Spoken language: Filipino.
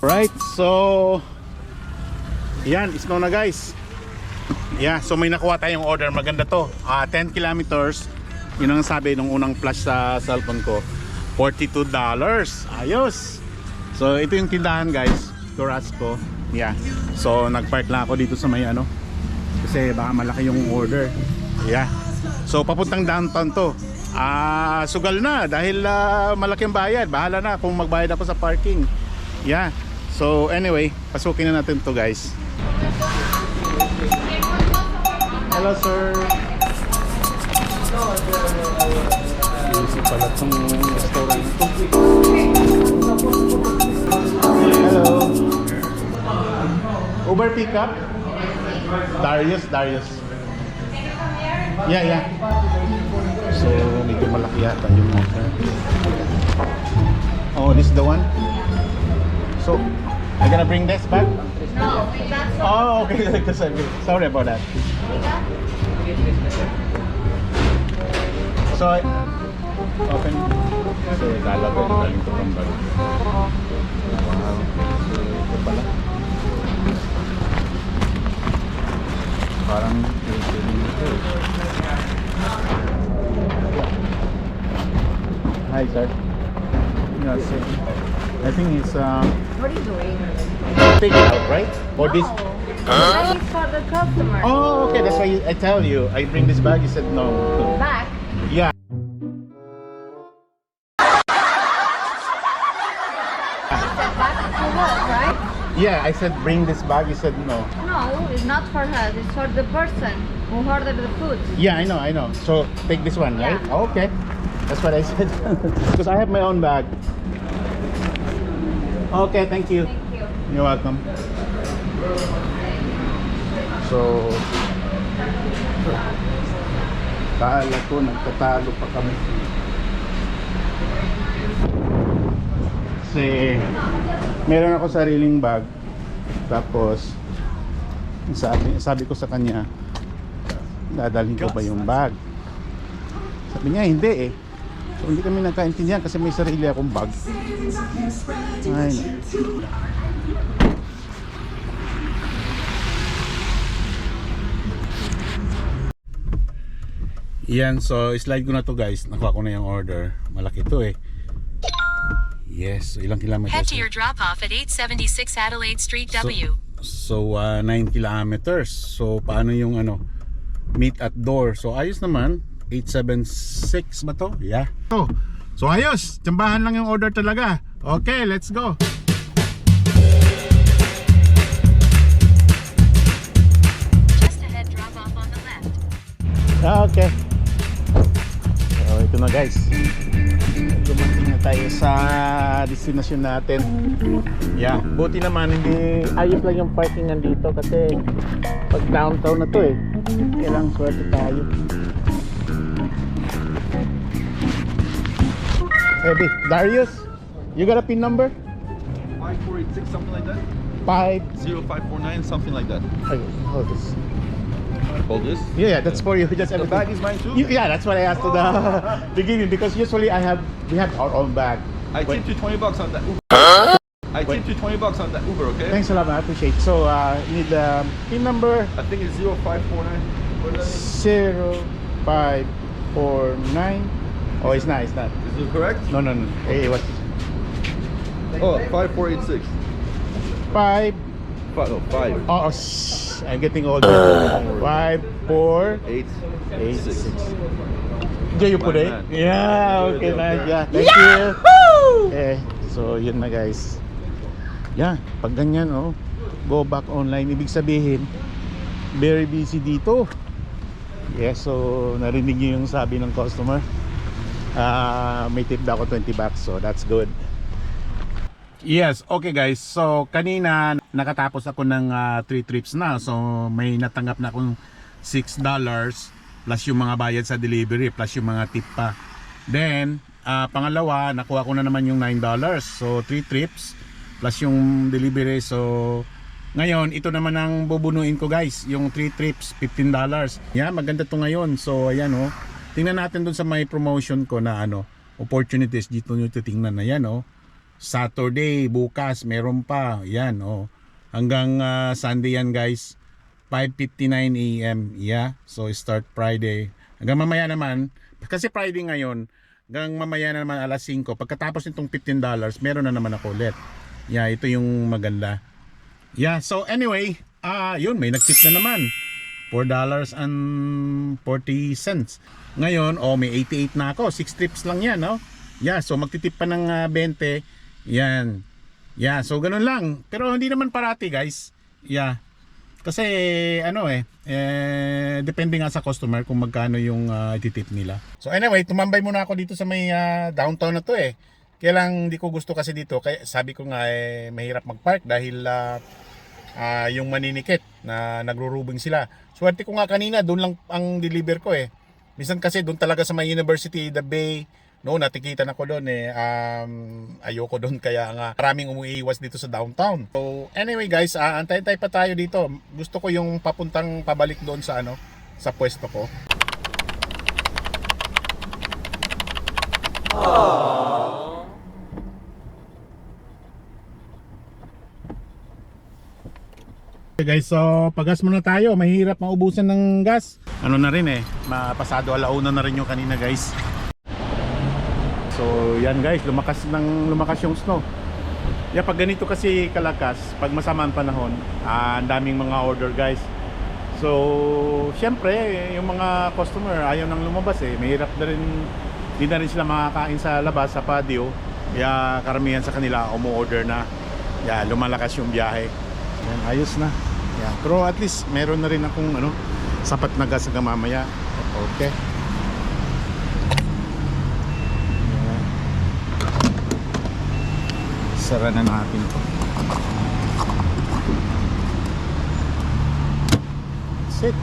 Right, so yan, snow na guys. Yeah, so may nakuha tayong order. Maganda to. Ah, 10 kilometers. Yun ang sabi nung unang flash sa cellphone ko. $42. Ayos. So ito yung tindahan guys. Churrasco. Yeah. So nagpark lang ako dito sa may ano. Kasi baka malaki yung order. Yeah. So papuntang downtown to. Ah, sugal na dahil ah, malaki ang bayad. Bahala na kung magbayad ako sa parking. Yeah. So anyway, pasukin na natin to guys. Hello sir. Easy pala itong restaurant. Hello. Uber pickup? Darius, Darius. Yeah, yeah. So, medyo malaki yata yung motor. Oh, this is the one? So, I'm gonna bring this back? No, Oh, okay. Because I sorry about that. So, I, open. So, kala ko galing ko pang bag. Wow. So, ito pala. Parang ito. Hi, sir. Yes, sir. I think it's uh, What are you doing? take it out, right? Or this? That is for the customer. Oh, okay. That's why you, I tell you. I bring this bag. You said no. Back. Yeah. Said back to her, right? Yeah, I said bring this bag. You said no. No, it's not for her. It's for the person who ordered the food. Yeah, I know, I know. So take this one, right? Okay. That's what I said. Because I have my own bag. Okay, thank you. Thank you. You're welcome. So, kala ko nagtatalo pa kami. Kasi, meron ako sariling bag. Tapos, sabi, sabi ko sa kanya, dadalhin ko ba yung bag? Sabi niya, hindi eh. So, hindi kami nagkaintindihan kasi may sarili akong bag. Ay, no. Yan, so slide ko na to guys. Nakuha ko na yung order. Malaki to eh. Yes, so ilang kilometers? Head to your drop off at 876 Adelaide Street W. So, uh, 9 kilometers. So, paano yung ano, meet at door? So, ayos naman. 876 ba to? Yeah. So, so ayos. Tsambahan lang yung order talaga. Okay, let's go. Just ahead, drop off on the left. Ah, okay. So, ito na guys. Dumating na tayo sa destination natin. Yeah, buti naman hindi ayos lang yung parking nandito kasi pag downtown na to eh. Kailangan swerte tayo. Heavy. Darius, you got a pin number? 5486, something like that? 5 0549, something like that. Okay, hold this. Hold this. Yeah, yeah, that's for you. Just The everything. bag is mine too? You- yeah, that's what I asked to the beginning because usually I have we have our own bag. I Wait. tipped you 20 bucks on that Uber. I Wait. tipped you 20 bucks on that Uber, okay? Thanks a lot, man. I appreciate. it. So, uh, need the pin number I think it's 0549. What is that? zero five four nine. Oh, it's not. It's not. Is it correct? No, no, no. Hey, what? Oh, 5486. Five. Five, oh, five. Oh, oh shh, I'm getting older. Five four Eight. eight Six. six. Did you put My it? man. Yeah. Okay, man. Yeah. Thank you. Eh, so yun na guys. Yeah, pag ganyan oh, go back online. Ibig sabihin, very busy dito. Yes, so narinig niyo yung sabi ng customer. Ah, may tip daw ako 20 bucks, so that's good. Yes, okay guys. So kanina nakatapos ako ng 3 trips na. So may natanggap na akong 6 dollars plus yung mga bayad sa delivery plus yung mga tip pa. Then ah, pangalawa, nakuha ko na naman yung 9 dollars. So 3 trips plus yung delivery. So ngayon, ito naman ang bubunuin ko guys, yung 3 trips, 15 dollars. Yeah, maganda to ngayon. So ayan oh. Tingnan natin dun sa may promotion ko na ano, opportunities dito nyo titingnan na yan oh. Saturday, bukas, meron pa. Yan, oh. Hanggang ah, Sunday yan, guys. 5.59 a.m. Yeah. So, start Friday. Hanggang mamaya naman, kasi Friday ngayon, hanggang mamaya na naman alas 5. Pagkatapos nitong $15, meron na naman ako ulit. Yeah, ito yung maganda. Yeah, so anyway, ah yun, may nagtip na naman. $4 and 40 cents. Ngayon, oh, may 88 na ako. 6 trips lang yan, no? Yeah, so magtitip pa ng ah, 20. Yan. Yeah, so ganun lang. Pero hindi naman parati, guys. Yeah. Kasi ano eh, eh depende nga sa customer kung magkano yung uh, ititip nila. So anyway, tumambay muna ako dito sa may ah, downtown na to eh. Kaya lang hindi ko gusto kasi dito. Kaya sabi ko nga eh mahirap mag-park dahil ah, ah, yung maninikit na nagro-rubing sila. Swerte ko nga kanina, doon lang ang deliver ko eh. Minsan kasi doon talaga sa may University, the Bay, no, natikitan ako doon eh. Um, ayoko doon kaya nga maraming umuiwas dito sa downtown. So anyway guys, uh, antay-antay pa tayo dito. Gusto ko yung papuntang pabalik doon sa ano, sa pwesto ko. Okay guys, so pagas muna tayo. Mahirap maubusan ng gas. Ano na rin eh, mapasado alauna na rin yung kanina guys. So yan guys, lumakas ng lumakas yung snow. Yeah, pag ganito kasi kalakas, pag masama ang panahon, ah, ang daming mga order guys. So, syempre, yung mga customer ayaw nang lumabas eh. Mahirap na rin, hindi na rin sila makakain sa labas, sa patio. Kaya karamihan sa kanila umu-order na. Yeah, lumalakas yung biyahe. Yan, ayos na. Yeah, pero at least meron na rin akong ano, sapat na gas hanggang mamaya. Okay. Yan. Sara na natin to. Sit.